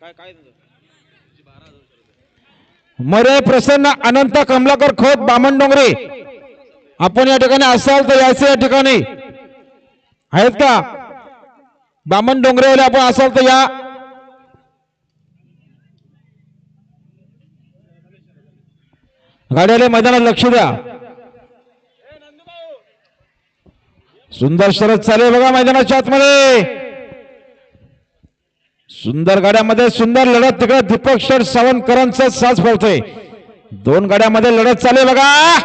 काय काय मरे प्रसन्न अनंत कमलाकर खोत बामण डोंगरे. आपण या ठिकाणी असाल तर यायचं या ठिकाणी. आहेत का? बामण डोंगरेवाले आपण असाल तर या. गाड्याला मैदानात लक्ष द्या. सुंदर शरद चालेल बघा मैदानाच्या आतमध्ये. सुंदर गाड्यामध्ये सुंदर लढत. तिकडे दीपक शेठ सावंतकरांचा साज पळतोय दोन गाड्यामध्ये लढत चालू बघा.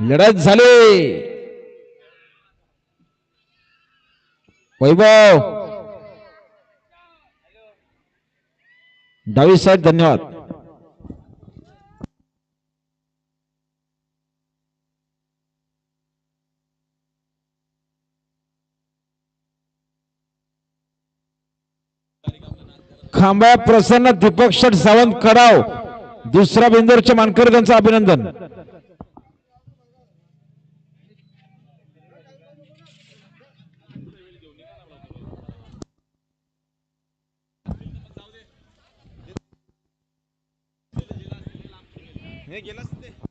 लढत झाली. वैभव. डावी साहेब धन्यवाद. खांबा प्रसन्न दीपक शेठ सावंत कडाव. दुसरा बिंदूरच्या मानकर त्यांचं अभिनंदन. हे ते.